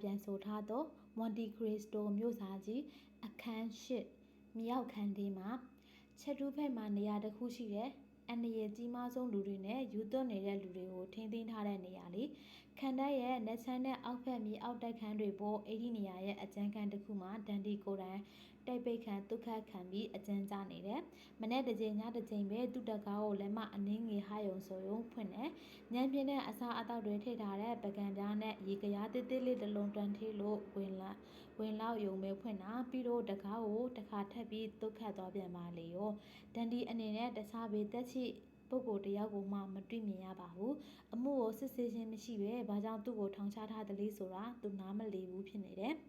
ပြန်ဆိုထားသောမွန်တီခရစ္စတိုမြို့စာကြီးအခန်း၈မြောက်ခန်းဒီမှာချက်တူးဖက်မှာနေရာတစ်ခုရှိတယ်အန်ဒီရဲ့ကြီးမားဆုံးလူတွေနဲ့ယူသွတ်နေတဲ့လူတွေကိုထိန်းသိမ်းထားတဲ့နေရာလေးခန္ဓာရဲ့လက်ချမ်းနဲ့အောက်ဖက်မြေအောက်တိုက်ခန်းတွေပေါ်အဲ့ဒီနေရာရဲ့အကျန်းခန်းတစ်ခုမှာဒန်ဒီကိုယ်တိုင် တိုက်ပိတ်ခံဒုက္ခခံပြီးအကျန်းကြနေတယ်မနေ့တစ်ချိန်ညတစ်ချိန်ပဲသူ့တကားကိုလက်မအနှင်းငယ်ဟာယုံဆိုယုံဖွင့်တယ်ညံပြင်းတဲ့အစာအသောက်တွေထိထားတဲ့ပကံပြားနဲ့ရေကရားတစ်တစ်လေးတစ်လုံးတွန်းထေးလို့ဝင်လာဝင်လောက်ယုံပဲဖွင့်တာပြီးတော့တကားကိုတစ်ခါထပ်ပြီးဒုက္ခသွားပြန်ပါလေရောဒန်ဒီအနေနဲ့တခြားဘေးသက်ချီပုဂ္ဂိုလ်တယောက်ကိုမှမတွေ့မြင်ရပါဘူးအမှုကိုစစ်ဆေးခြင်းမရှိပဲဘာကြောင့်သူ့ကိုထောင်ချထားသလဲဆိုတာသူနားမလည်ဘူးဖြစ်နေတယ်။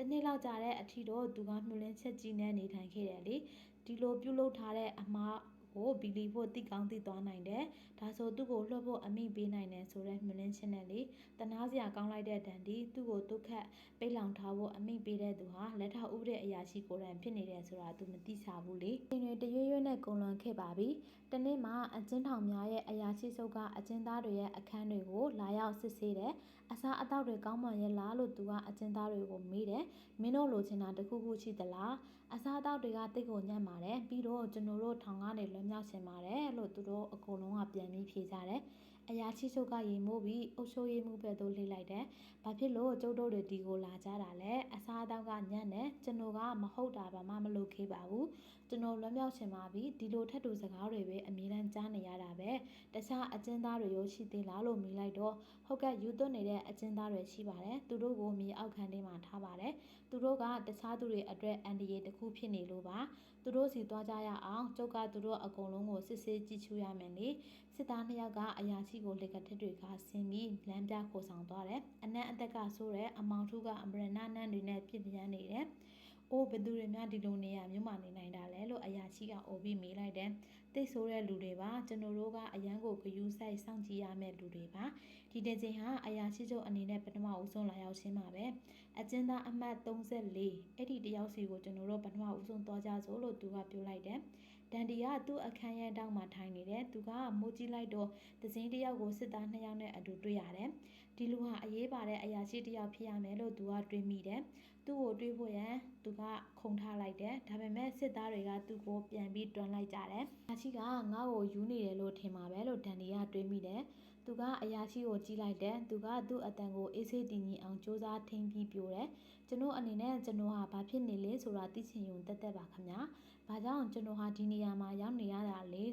တနေ့လောက်ကြာတဲ့အထီတော့သူကမျှလင်းချက်ကြီးနဲ့နေထိုင်ခဲ့တယ်လေ။ဒီလိုပြုလုပ်ထားတဲ့အမှား ကိုဘီလီဖို့တိကောင်းသိသွားနိုင်တယ်။ဒါဆိုသူ့ကိုလွှတ်ဖို့အမိပေးနိုင်တယ်ဆိုတဲ့မျှလင်းချက်နဲ့လေတနာစရာကောင်းလိုက်တဲ့တန်ဒီသူ့ကိုဒုက္ခပိတ်လောင်ထားဖို့အမိပေးတဲ့သူဟာလက်ထောက်ဥပဒေအရာရှိကိုယ်တိုင်ဖြစ်နေတယ်ဆိုတာသူမသိချဘူးလေ။ရှင်တွေတရွရွနဲ့ကုံလွန်ခဲ့ပါပြီ။တနေ့မှအကျဉ်းထောင်များရဲ့အရာရှိစုပ်ကအကျဉ်းသားတွေရဲ့အခန်းတွေကိုလာရောက်စစ်ဆေးတယ်။အစားအသောက်တွေကောင်းမွန်ရဲ့လားလို့သူကအကျဉ်းသားတွေကိုမေးတယ်။မင်းတို့လိုချင်တာတခုခုရှိသလား။အစားအသောက်တွေကတိတ်ကိုညံ့ပါတယ်။ပြီးတော့ကျွန်တော်တို့ထောင်ကနေလွတ်မြောက်ချင်ပါတယ်လို့သူတို့အကုန်လုံးကပြန်ပြီးဖြေကြတယ်။ အရာချိချုပ်ကရေမိုးပြီးအုပ်ချုပ်ရေးမှုဘက်သို့လှည့်လိုက်တယ်။ဘာဖြစ်လို့ကျုပ်တို့တွေဒီကိုလာကြတာလဲ။အစားအသောက်ကညံ့တယ်။ကျွန်တော်ကမဟုတ်တာဘာမှမလုပ်ခဲ့ပါဘူး။ကျွန်တော်လွတ်မြောက်ချင်ပါပြီ။ဒီလိုထက်တူစကားတွေပဲအမြဲတမ်းကြားနေရတာပဲ။တခြားအကျဉ်းသားတွေရောရှိသေးလားလို့မေးလိုက်တော့ဟုတ်ကဲ့ယူသွတ်နေတဲ့အကျဉ်းသားတွေရှိပါတယ်။သူတို့ကိုမြေအောက်ခံထဲမှာထားပါတယ်။သူတို့ကတခြားသူတွေအတွက်အန်ဒီရေတစ်ခုဖြစ်နေလို့ပါ။သူတို့စီသွားကြရအောင်ကျုပ်ကသူတို့အကုန်လုံးကိုစစ်ဆေးကြည့်ချူရမယ်လေ။စစ်သားနှစ်ယောက်ကအရာရှိကိုလက်ကထက်တွေကဆင်းပြီးလမ်းပြခိုးဆောင်သွားတယ်။အနက်အသက်ကဆိုးတဲ့အမောင်ထုကအမရဏနန်းတွေနဲ့ပြစ်ပြန်းနေတယ်။အိုးဘယ်သူတွေများဒီလိုနေရမြို့မှာနေနိုင်တာလဲလို့အရာရှိကအိုပြီးမေးလိုက်တယ်။သိဆိုးတဲ့လူတွေပါကျွန်တော်တို့ကအရန်ကိုဂယူးဆိုင်စောင့်ကြည့်ရမယ့်လူတွေပါ။ဒီတကြိမ်ဟာအရာရှိချုပ်အနေနဲ့ပထမဦးဆုံးလာရောက်ခြင်းပါပဲ။အကျဉ်းသားအမှတ်34အဲ့ဒီတယောက်စီကိုကျွန်တော်တို့ပထမဦးဆုံးသွားကြစို့လို့သူကပြောလိုက်တယ်။ ဒန်ဒီကသူ့အခန်းရတောင်းမှာထိုင်နေတယ်။သူကမိုးကြီးလိုက်တော့သစင်းတယောက်ကိုစစ်သားနှစ်ယောက်နဲ့အတူတွေ့ရတယ်။ဒီလူဟာအရေးပါတဲ့အရာရှိတယောက်ဖြစ်ရမယ်လို့သူကတွေးမိတယ်။သူ့ကိုတွေးဖို့ရန်သူကခုံထားလိုက်တယ်။ဒါပေမဲ့စစ်သားတွေကသူ့ကိုပြန်ပြီးတွန်းလိုက်ကြတယ်။အရာရှိကငါ့ကိုယူနေတယ်လို့ထင်ပါပဲလို့ဒန်ဒီကတွေးမိတယ်။သူကအရာရှိကိုကြီးလိုက်တယ်။သူကသူ့အတန်ကိုအေးဆေးတည်ငြိမ်အောင်စ조사ထိန်ပြီးပြိုတယ်။ကျွန်တော်အနေနဲ့ကျွန်တော်ဟာဘာဖြစ်နေလဲဆိုတာသိချင်ုံတက်တက်ပါခင်ဗျာ။ ဘာကြောင့်ကျွန်တော်ဟာဒီနေရာမှာရောက်နေရတာလဲ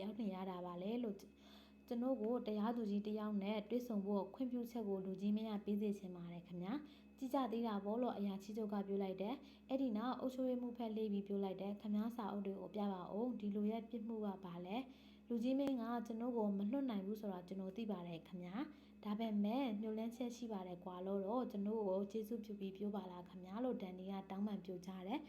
ရောက်နေရတာပါလဲလို့ကျွန်တော်ကိုတရားသူကြီးတယောက်နဲ့တွေ့ဆုံဖို့ခွင့်ပြုချက်ကိုလူကြီးမရပေးစေချင်ပါတယ်ခင်ဗျာကြည်ကြသေးတာဘောလို့အရာချီချုပ်ကပြောလိုက်တယ်အဲ့ဒီနောက်အုပ်ချုပ်ရေးမှုဖက်လေးပြီးပြောလိုက်တယ်ခင်ဗျာစာအုပ်တွေကိုပြပါဦးဒီလိုရဲ့ပြစ်မှုကဘာလဲလူကြီးမင်းကကျွန်တော်ကိုမလွတ်နိုင်ဘူးဆိုတာကျွန်တော်သိပါတယ်ခင်ဗျာဒါပေမဲ့ညှို့လန်းချက်ရှိပါတယ်ကွာလို့တော့ကျွန်တော်ကိုကျေးဇူးပြုပြီးပြောပါလားခင်ဗျာလို့ဒန်နီကတောင်းပန်ပြောကြတယ်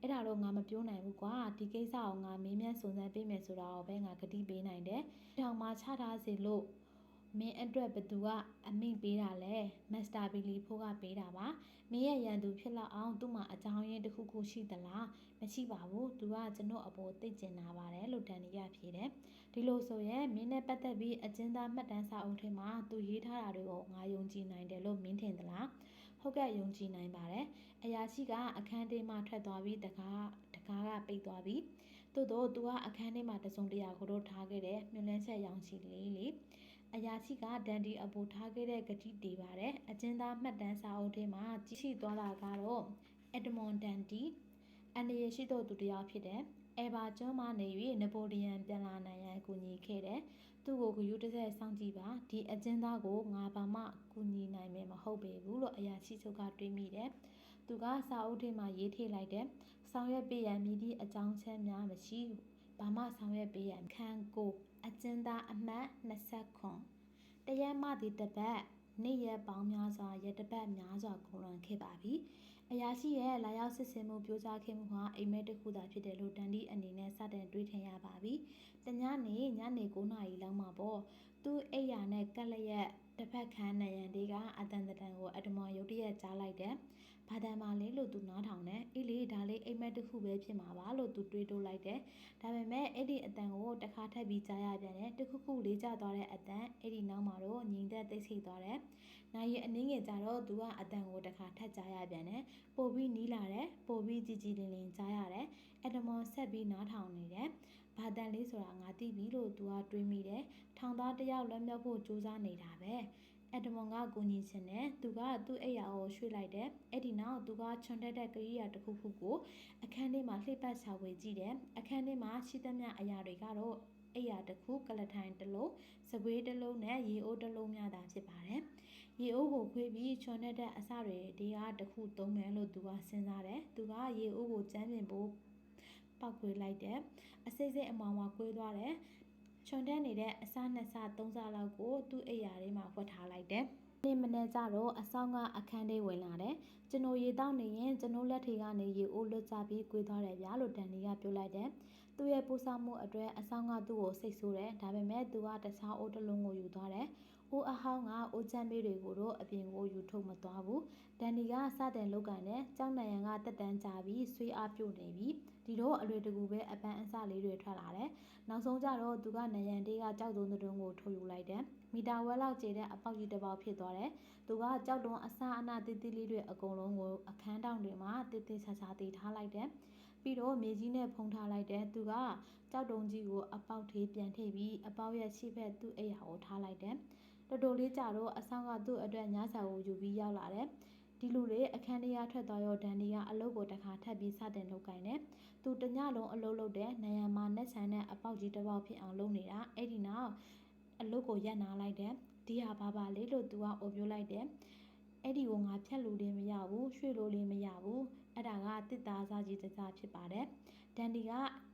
အဲ့ဒါတော့ငါမပြောနိုင်ဘူးကွာဒီကိစ္စကိုငါမေးမြန်းစုံစမ်းပေးမယ်ဆိုတာကိုပဲငါကတိပေးနိုင်တယ်။ထောင်မှာချထားစေလို့မင်းအတွက်ဘသူကအမိပေးတာလဲမစ္စတာဘီလီဖိုးကပေးတာပါမင်းရဲ့ရန်သူဖြစ်လောက်အောင်သူ့မှာအကြောင်းရင်းတစ်ခုခုရှိသလားမရှိပါဘူးသူကကျွန်တော်အပေါ်သိကျင်နာပါတယ်လို့ဒန်နီရဖြေတယ်ဒီလိုဆိုရင်မင်းနဲ့ပတ်သက်ပြီးအကျဉ်းသားမှတ်တမ်းစာအုပ်ထဲမှာသူရေးထားတာတွေကိုငါယုံကြည်နိုင်တယ်လို့မင်းထင်သလား ဟုတ်ကဲ့ယုံကြည်နိုင်ပါတယ်အရာရှိကအခန်းထဲမှထွက်သွားပြီးတကားတကားကပိတ်သွားပြီးသို့တော့သူကအခန်းထဲမှာတစုံတရာကိုတော့ထားခဲ့တယ်မြွန်လန်းချက်ရောင်ချီလေးလေအရာရှိကဒန်ဒီအပူထားခဲ့တဲ့ဂတိတေပါတယ်အကျဉ်းသားမှတ်တမ်းစာအုပ်ထဲမှာကြည့်ရှိသွားတာကတော့အက်ဒမွန်ဒန်ဒီအန်ဒီရရှိသောသူတစ်ယောက်ဖြစ်တယ်အဲဘာကျွန်းမှနေ၍နပိုလီယံပြန်လာနိုင်ရန်ကူညီခဲ့တယ်။သူ့ကိုဂယုတစ်ဆက်စောင့်ကြည့်ပါဒီအကျဉ်းသားကိုငါဘာမှကူညီနိုင်မယ်မဟုတ်ပေဘူးလို့အရာရှိချုပ်ကတွေးမိတယ်။သူကစာအုပ်ထဲမှာရေးထိလိုက်တယ်။ဆောင်ရွက်ပေးရန်မြည်သည့်အကြောင်းချက်များမရှိဘာမှဆောင်ရွက်ပေးရန်ခံကိုအကျဉ်းသားအမှတ်20ခွန်တရက်မှဒီတပတ်နေ့ရက်ပေါင်းများစွာရက်တပတ်များစွာကုန်လွန်ခဲ့ပါပြီ။ အရာရှိရဲ့လာရောက်စစ်ဆင်မှုပြောကြားခဲ့မှုဟာအိမ်မက်တစ်ခုသာဖြစ်တယ်လို့တန်ဒီအနေနဲ့စတင်တွေးထင်ရပါပြီ။တညနေညနေ9နာရီလောက်မှာပေါ့သူ့အိယာနဲ့ကက်လျက်တစ်ဖက်ခန်းနရန်လေးကအတန်တန်ကိုအတမော်ရုတ်တရက်ကြားလိုက်တယ်။ ဘာတမ်းပါလဲလို့သူနားထောင်တယ်အေးလေဒါလေးအိမ်မက်တစ်ခုပဲဖြစ်မှာပါလို့သူတွေးတိုးလိုက်တယ်ဒါပေမဲ့အဲ့ဒီအတန်ကိုတစ်ခါထပ်ပြီးကြားရပြန်တယ်တစ်ခုခုလေးကျသွားတဲ့အတန်အဲ့ဒီနောက်မှာတော့ညီသက်သိဆိတ်သွားတယ်နိုင်ရအနည်းငယ်ကြတော့သူကအတန်ကိုတစ်ခါထပ်ကြားရပြန်တယ်ပို့ပြီးနီးလာတယ်ပို့ပြီးကြည်ကြည်လင်လင်ကြားရတယ်အက်ဒမွန်ဆက်ပြီးနားထောင်နေတယ်ဘာတန်လေးဆိုတာငါသိပြီလို့သူကတွေးမိတယ်ထောင်သားတယောက်လွှမ်းမြောက်ဖို့ကြိုးစားနေတာပဲ အက်ဒမွန်ကကိုညီချင်တယ်သူကသူ့အိယာကိုရွှေ့လိုက်တယ်အဲ့ဒီနောက်သူကချွန်တက်တဲ့ကရိယာတစ်ခုခုကိုအခန်းထဲမှာလှိပ်ပတ်ချဝေကြည့်တယ်အခန်းထဲမှာရှိသမျှအရာတွေကတော့အိယာတစ်ခုကလထိုင်တစ်လုံးစပွေးတစ်လုံးနဲ့ရေအိုးတစ်လုံးများသာဖြစ်ပါတယ်ရေအိုးကိုခွေးပြီးချွန်တက်တဲ့အစတွေဒီကတစ်ခုသုံးမယ်လို့သူကစဉ်းစားတယ်သူကရေအိုးကိုကျမ်းပြင်ဖို့ပောက်ခွေလိုက်တယ်အစိမ့်စိမ့်အမောင်မှာကွေးသွားတယ် ချွန်တက်နေတဲ့အစနှစ်စသုံးစလောက်ကိုသူ့အိယာထဲမှာဖွက်ထားလိုက်တယ်နေ့မနေ့ကျတော့အဆောင်ကအခန်းထဲဝင်လာတယ်ကျွန်တော်ရေတောက်နေရင်ကျွန်တော်လက်ထေကနေရေအိုးလွတ်ချပြီးကွေးသွားတယ်ဗျာလို့တန်နီကပြောလိုက်တယ်သူ့ရဲ့ပူဆောင်မှုအတွက်အဆောင်ကသူ့ကိုစိတ်ဆိုးတယ်ဒါပေမဲ့သူကတခြားအိုးတစ်လုံးကိုယူသွားတယ် အိုးအဟောင်းကအိုးချမ်းပေးတွေကိုတော့အပြင်ကိုယူထုတ်မသွားဘူးဒန်နီကစတဲ့လောက်ကန်နဲ့ကြောင်းနံရံကတက်တန်းကြပြီးဆွေးအားပြုတ်နေပြီဒီတော့အလွယ်တကူပဲအပန်းအစလေးတွေထွက်လာတယ်နောက်ဆုံးကျတော့သူကနံရံတေးကကြောက်တုံးတုံးကိုထုတ်ယူလိုက်တယ်မီတာဝဲလောက်ကျတဲ့အပေါက်ကြီးတစ်ပေါက်ဖြစ်သွားတယ်သူကကြောက်တုံးအစအနတိတိလေးတွေအကုန်လုံးကိုအခန်းတောင်တွေမှာတိတိချာချာတည်ထားလိုက်တယ်ပြီးတော့မြေကြီးနဲ့ဖုံးထားလိုက်တယ်သူကကြောက်တုံးကြီးကိုအပေါက်ထေးပြန်ထိပ်ပြီးအပေါက်ရဲ့ရှိဖက်သူ့အိယာကိုထားလိုက်တယ် တော်တော်လေးကြာတော့အဆောင်ကသူ့အတွက်ညစာကိုယူပြီးရောက်လာတယ်ဒီလူတွေအခန်းထဲကထွက်သွားရောဒန်နီကအလုပ်ကိုတစ်ခါထပ်ပြီးစတင်လုပ်ကိုင်တယ်။သူတညလုံးအလုပ်လုပ်တဲ့နယံမာနဲ့ဆန်တဲ့အပေါက်ကြီးတစ်ပေါက်ဖြစ်အောင်လုပ်နေတာအဲ့ဒီနောက်အလုပ်ကိုရပ်နာလိုက်တယ်။ဒီဟာဘာပါလေလို့သူကအိုပြောလိုက်တယ်။အဲ့ဒီကိုငါဖြတ်လို့လည်းမရဘူးရွှေ့လို့လည်းမရဘူးအဲ့ဒါကတစ်သားစားကြီးတစ်စားဖြစ်ပါတယ်။ဒန်ဒီက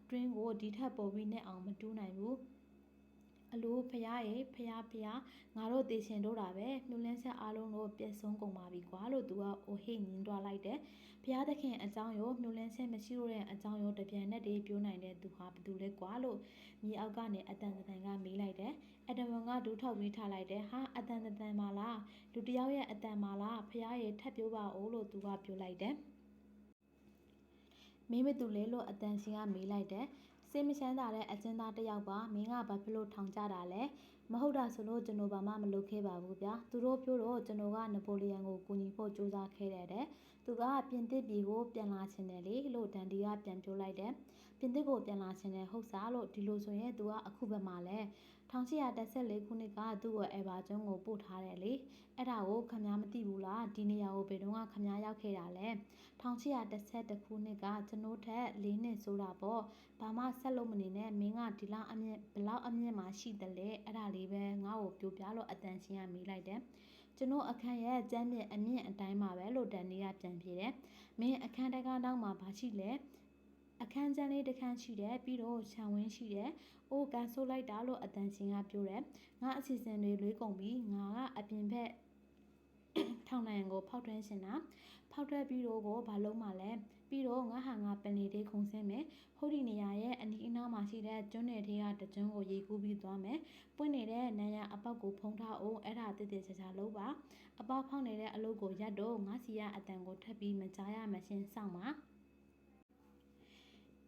drink ကိုဒီထက်ပိုပြီးနဲ့အောင်မတူးနိုင်ဘူး။ အလိုဖရားရဲ့ဖရားဖရားငါတို့တေရှင်တို့တာပဲမြူလင်းဆက်အားလုံးတို့ပြည့်စုံကုန်ပါပြီကွာလို့သူကအိုဟိညင်းသွားလိုက်တယ်ဖရားသခင်အကြောင်းရောမြူလင်းဆက်မရှိတော့တဲ့အကြောင်းရောတပြန်နဲ့တည်းပြောနိုင်တဲ့သူဟာဘယ်သူလဲကွာလို့မြေအောက်ကနေအတန်တန်ကမေးလိုက်တယ်အတမန်ကဒူးထောက်ပြီးထားလိုက်တယ်ဟာအတန်တန်ပါလားလူတယောက်ရဲ့အတန်ပါလားဖရားရဲ့ထပ်ပြောပါဦးလို့သူကပြောလိုက်တယ်မင်းမတူလဲလို့အတန်ရှင်ကမေးလိုက်တယ် စိတ်မချမ်းသာတဲ့အကျဉ်းသားတစ်ယောက်ပါမင်းကဘာဖြစ်လို့ထောင်ကြတာလဲမဟုတ်တာဆိုလို့ကျွန်တော်ဘာမှမလုပ်ခဲ့ပါဘူးဗျာသူတို့ပြောတော့ကျွန်တော်ကနပိုလီယန်ကိုကူညီဖို့ကြိုးစားခဲ့တယ်တဲ့သူကပြင်သစ်ပြည်ကိုပြန်လာချင်တယ်လေလို့ဒန်ဒီကပြန်ပြောလိုက်တယ်ပြင်သစ်ကိုပြန်လာချင်တယ်ဟုတ်စားလို့ဒီလိုဆိုရင်သူကအခုဘက်မှာလဲ 1814ခုနှစ်ကသူ့ကိုအေဗာကျွန်းကိုပို့ထားတယ်လေအဲ့ဒါကိုခမားမသိဘူးလားဒီနေရာကိုဘယ်တော့မှခမားရောက်ခဲ့တာလဲ1812ခုနှစ်ကကျွန်တော်ထက်၄နှစ်ဆိုတာပေါ့ဘာမှဆက်လို့မနေနဲ့မင်းကဒီလောက်အမြင့်ဘလောက်အမြင့်မှရှိတယ်လေအဲ့ဒါလေးပဲငါ့ကိုပြောပြလို့အတန်ရှင်ကမေးလိုက်တယ်ကျွန်တော်အခန်းရဲ့ကျမ်းမြင့်အမြင့်အတိုင်းပါပဲလို့တန်နေကပြန်ပြေတယ်မင်းအခန်းတကားတောင်းမှာဘာရှိလဲ အခန်းကျန်းလေးတစ်ခန်းရှိတယ်ပြီးတော့ခြံဝင်းရှိတယ်။အိုးကန်ဆိုးလိုက်တာလို့အတန်ရှင်ကပြောတယ်။ငါအစီအစဉ်တွေလွေးကုန်ပြီးငါကအပြင်ဘက်ထောင်နိုင်ကိုဖောက်ထွင်းရှင်တာဖောက်ထွက်ပြီးတော့ကိုဘာလုံးမှလဲပြီးတော့ငါဟာငါပန်လီလေးခုံဆင်းမယ်ဟိုဒီနေရာရဲ့အနီးအနားမှာရှိတဲ့ကျွန်းနယ်ထဲကတကျွန်းကိုရေကူးပြီးသွားမယ်ပွင့်နေတဲ့နန်းရအပေါက်ကိုဖုံးထားအောင်အဲ့ဒါတည်တည်ချာချာလုပ်ပါအပေါက်ဖောက်နေတဲ့အလုပ်ကိုရပ်တော့ငါစီကအတန်ကိုထပ်ပြီးမကြားရမရှင်းစောင့်ပါ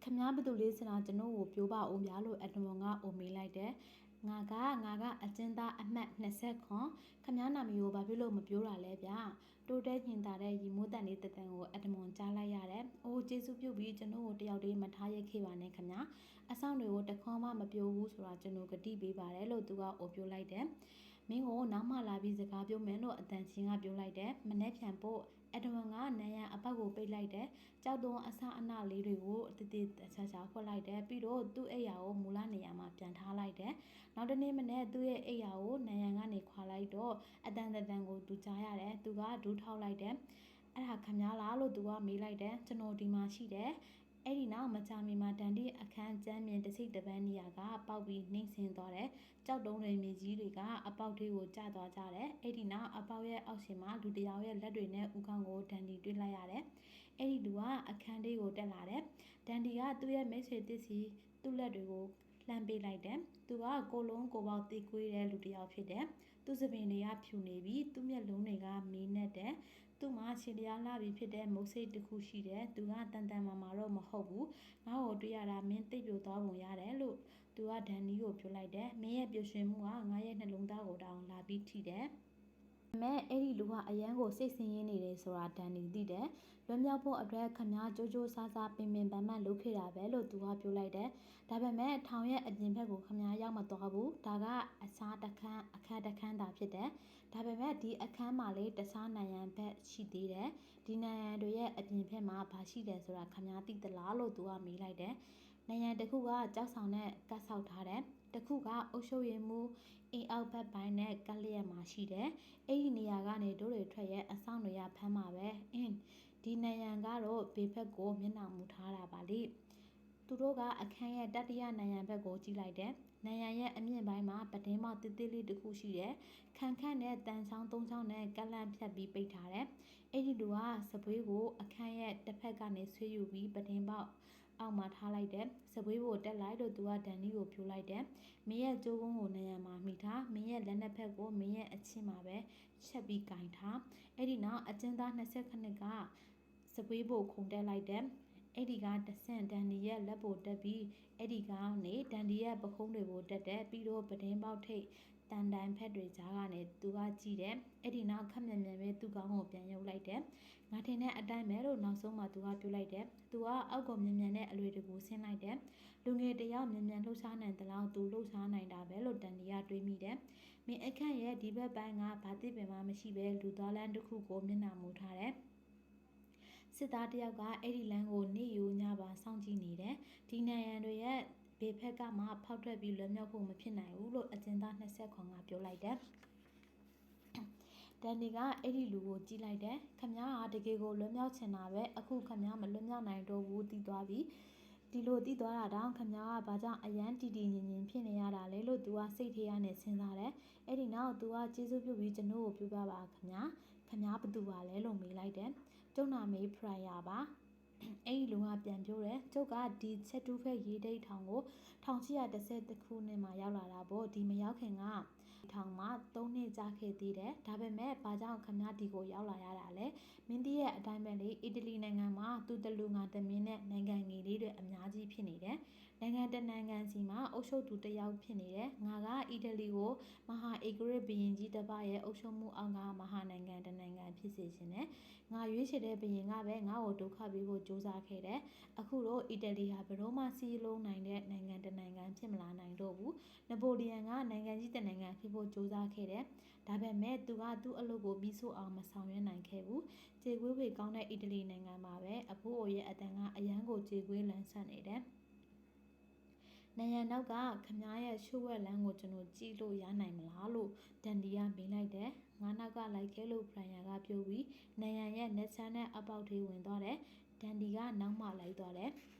ခမားဘသူလေးစတာကျွန်တော်ကိုပြောပါဦးများလို့အတမွန်ကအိုမေးလိုက်တယ်ငါကငါကအကျဉ်းသားအမှတ်20ခွန်ခမားနာမည်ကိုဘာဖြစ်လို့မပြောတာလဲဗျာတိုးတဲညင်တာတဲ့ရီမိုးတန်လေးတတန်ကိုအတမွန်ကြားလိုက်ရတယ်။အိုးကျေးဇူးပြုပြီးကျွန်တော်ကိုတယောက်တည်းမထားရခဲ့ပါနဲ့ခင်ဗျာ။အဆောင်တွေကိုတခွန်မှမပြောဘူးဆိုတာကျွန်တော်ကတိပေးပါတယ်လို့သူကအိုပြောလိုက်တယ်။ မင်းကိုနောက်မှလာပြီးစကားပြောမယ်လို့အတန်ချင်းကပြောလိုက်တယ်။မနေ့ဖြန်ပို့အဒဝန်ကနန်းရန်အပတ်ကိုပိတ်လိုက်တယ်။ကြောက်သွန်းအဆအနလေးတွေကိုတည်တည်ချာချာဖွက်လိုက်တယ်။ပြီးတော့သူ့အိယာကိုမူလနေရာမှာပြန်ထားလိုက်တယ်။နောက်တနေ့မနေ့သူ့ရဲ့အိယာကိုနန်းရန်ကနေခွာလိုက်တော့အတန်တန်ကိုသူကြားရတယ်။သူကဒူးထောက်လိုက်တယ်။အဲ့ဒါခမ ्या လားလို့သူကမေးလိုက်တယ်။ကျွန်တော်ဒီမှာရှိတယ်။ အဲ့ဒီနောက်မကြာမီမှာဒန်ဒီအခန်းကျမ်းမြင်တစိတ်တပန်းနေရာကပေါက်ပြီးနှိမ့်ဆင်းသွားတယ်။ကြောက်တုံးတွေမြေကြီးတွေကအပေါက်သေးကိုကျသွားကြတယ်။အဲ့ဒီနောက်အပေါက်ရဲ့အောက်ရှင်မှာလူတယောက်ရဲ့လက်တွေနဲ့ဥကောင်းကိုဒန်ဒီတွေ့လိုက်ရတယ်။အဲ့ဒီလူကအခန်းလေးကိုတက်လာတယ်။ဒန်ဒီကသူ့ရဲ့မိတ်ဆွေတစ်စီသူ့လက်တွေကိုလှမ်းပေးလိုက်တယ်။သူကကိုလုံးကိုပေါက်တီးကွေးတဲ့လူတယောက်ဖြစ်တယ်။သူ့စပင်တွေကဖြူနေပြီးသူ့မျက်လုံးတွေကမီးနဲ့တဲ့သူ့မှာရှင်တရားလာပြီဖြစ်တဲ့မုတ်စိတ်တစ်ခုရှိတယ်သူကတန်တန်မာမာတော့မ ဟုတ်ဘူးငါ့ကိုတွေ့ရတာမင်းသိပ်ပြိုသွားပုံရတယ်လို့သူကဒန်နီကိုပြောလိုက်တယ်မင်းရဲ့ပျော်ရွှင်မှုကငါရဲ့နှလုံးသားကိုတောင်လာပြီးထိတယ်ဒါပေ မဲ့အဲ့ဒီလူကအရန်ကိုစိတ်ဆင်းရဲနေတယ်ဆိုတာဒန်နီသိတယ်လွတ်မြောက်ဖို့အတွက်ခမားကြိုးကြိုးစားစားပင်ပင်ပန်းပန်းလုပ်ခဲ့တာပဲလို့သူကပြောလိုက်တယ်ဒါပေမဲ့ထောင်ရဲ့အပြင်ဘက်ကိုခမားရောက်မသွားဘူးဒါကအစားတခန်းအခန်းတခန်းသာဖြစ်တယ်ဒါပေမဲ့ဒီအခန်းမှာလေတခြားနိုင်ရန်ဘက်ရှိသေးတယ်ဒီနိုင်ရန်တွေရဲ့အပြင်ဘက်မှာဘာရှိတယ်ဆိုတာခမားသိသလားလို့သူကမေးလိုက်တယ်နိုင်ရန်တစ်ခုကကြောက်ဆောင်နဲ့ကတ်ဆောက်ထားတယ် တစ်ခုကအုပ်ချုပ်ရမှုအင်းအောက်ဘက်ပိုင်းနဲ့ကလျက်မှာရှိတယ်အဲ့ဒီနေရာကနေတို့တွေထွက်ရဲ့အဆောင်တွေကဖမ်းမှာပဲအင်းဒီနိုင်ရန်ကတော့ဘေးဘက်ကိုမျက်နှာမူထားတာပါလေသူတို့ကအခန်းရဲ့တတိယနိုင်ရန်ဘက်ကိုကြည့်လိုက်တယ်နိုင်ရန်ရဲ့အမြင့်ပိုင်းမှာပတင်းမောက်တစ်တစ်လေးတစ်ခုရှိတယ်ခန့်ခန့်နဲ့တန်ချောင်းသုံးချောင်းနဲ့ကလန့်ဖြတ်ပြီးပိတ်ထားတယ်အဲ့ဒီလူကစပွေးကိုအခန်းရဲ့တစ်ဖက်ကနေဆွေးယူပြီးပတင်းပေါက် အောက်မှာထားလိုက်တယ်စပွေးကိုတက်လိုက်လို့သူကဒန်နီကိုပြိုလိုက်တယ်မင်းရဲ့ကြိုးကုန်းကိုနေရာမှာမိထားမင်းရဲ့လက်နှစ်ဖက်ကိုမင်းရဲ့အချင်းမှာပဲချက်ပြီးကင်ထားအဲ့ဒီနောက်အကျဉ်းသား20ခနစ်ကစပွေးဖို့ခုန်တက်လိုက်တယ်အဲ့ဒီကတဆင့်ဒန်နီရဲ့လက်ပိုတက်ပြီးအဲ့ဒီကနေဒန်ဒီရဲ့ပခုံးတွေကိုတက်တယ်ပြီးတော့ပဒင်းပေါက်ထိတ် တန်တိုင်ဖက်တွေကြားကနေသူကကြည့်တယ်အဲ့ဒီနောက်ခက်မြန်မြန်ပဲသူ့ကောင်းကိုပြန်ရုပ်လိုက်တယ်ငါထင်တဲ့အတိုင်းပဲလို့နောက်ဆုံးမှသူကပြောလိုက်တယ်သူကအောက်ကိုမြန်မြန်နဲ့အလွေတကူဆင်းလိုက်တယ်လူငယ်တယောက်မြန်မြန်လှုပ်ရှားနိုင်တဲ့လောက်သူလှုပ်ရှားနိုင်တာပဲလို့တန်ဒီကတွေးမိတယ်မင်းအခန့်ရဲ့ဒီဘက်ပိုင်းကဘာတိပင်မှမရှိပဲလူသားလန်းတစ်ခုကိုမျက်နှာမူထားတယ်စစ်သားတယောက်ကအဲ့ဒီလမ်းကိုနေယူညပါစောင့်ကြည့်နေတယ်ဒီနိုင်ရန်တွေရဲ့ ဘေဖက်ကမှဖောက်ထွက်ပြီးလွတ်မြောက်ဖို့မဖြစ်နိုင်ဘူးလို့အကျဉ်းသား20ခွန်ကပြောလိုက်တယ်ဒန်နီကအဲ့ဒီလူကိုကြည့်လိုက်တယ်ခမည်းကတကယ်ကိုလွတ်မြောက်ချင်တာပဲအခုခမည်းမလွတ်မြောက်နိုင်တော့ဘူးတည်သွားပြီဒီလိုတည်သွားတာတောင်ခမည်းကဘာကြောင့်အရန်တီတီငင်ငင်ဖြစ်နေရတာလဲလို့သူကစိတ်ထဲရနဲ့စဉ်းစားတယ်အဲ့ဒီနောက်သူကကျေးဇူးပြုပြီးကျွန်တော်ကိုပြောပြပါခမည်းခမည်းဘသူပါလဲလို့မေးလိုက်တယ်ကျုံနာမေးဖရိုင်ယာပါ အဲ့ဒီလူကပြန်ပြောတယ်ကျုပ်ကဒီချက်တူးဖက်ရေးဒိတ်ထောင်ကို1810ခုနှစ်မှာရောက်လာတာပေါ့ဒီမရောက်ခင်က ထောင်မှာ3နှစ်ကြာခဲ့သေးတယ်ဒါပေမဲ့ဘာကြောင့်ခမဒီကိုရောက်လာရတာလဲမင်းတရဲ့အတိုင်းပဲလေအီတလီနိုင်ငံမှာသူတလူငါတမင်းနဲ့နိုင်ငံငယ်လေးတွေအများကြီးဖြစ်နေတယ်နိုင်ငံတနိုင်ငံစီမှာအုပ်ချုပ်သူတယောက်ဖြစ်နေတယ်ငါကအီတလီကိုမဟာအေဂရစ်ဘရင်ကြီးတစ်ပါးရဲ့အုပ်ချုပ်မှုအောက်ကမဟာနိုင်ငံတနိုင်ငံဖြစ်စေခြင်းနဲ့ငါရွေးချယ်တဲ့ဘရင်ကပဲငါ့ကိုဒုက္ခပေးဖို့ကြိုးစားခဲ့တယ်အခုတော့အီတလီဟာဘယ်တော့မှစီးလုံးနိုင်တဲ့နိုင်ငံတနိုင်ငံဖြစ်မလာနိုင်တော့ဘူးနပိုလီယန်ကနိုင်ငံကြီးတနိုင်ငံဖြစ်ဖို့ကြိုးစားခဲ့တယ်ဒါပေမဲ့သူကသူ့အလုပ်ကိုပြီးဆိုအောင်မဆောင်ရွက်နိုင်ခဲ့ဘူးကြေကွေးဝေကောင်းတဲ့အီတလီနိုင်ငံမှာပဲအဖိုးအိုရဲ့အတန်ကအရန်ကိုကြေကွေးလန်းဆန့်နေတယ်နယံနောက်ကခမားရဲ့ရှုဝက်လန်းကိုကျွန်တော်ကြည့်လို့ရနိုင်မလားလို့ဒန်ဒီကမေးလိုက်တယ်ငါနောက်ကလိုက်ခဲလို့ဖရန်ယာကပြောပြီးနယံရဲ့ net channel အပေါက်ထေးဝင်သွားတယ်ဒန်ဒီကနောက်မှလိုက်သွားတယ်။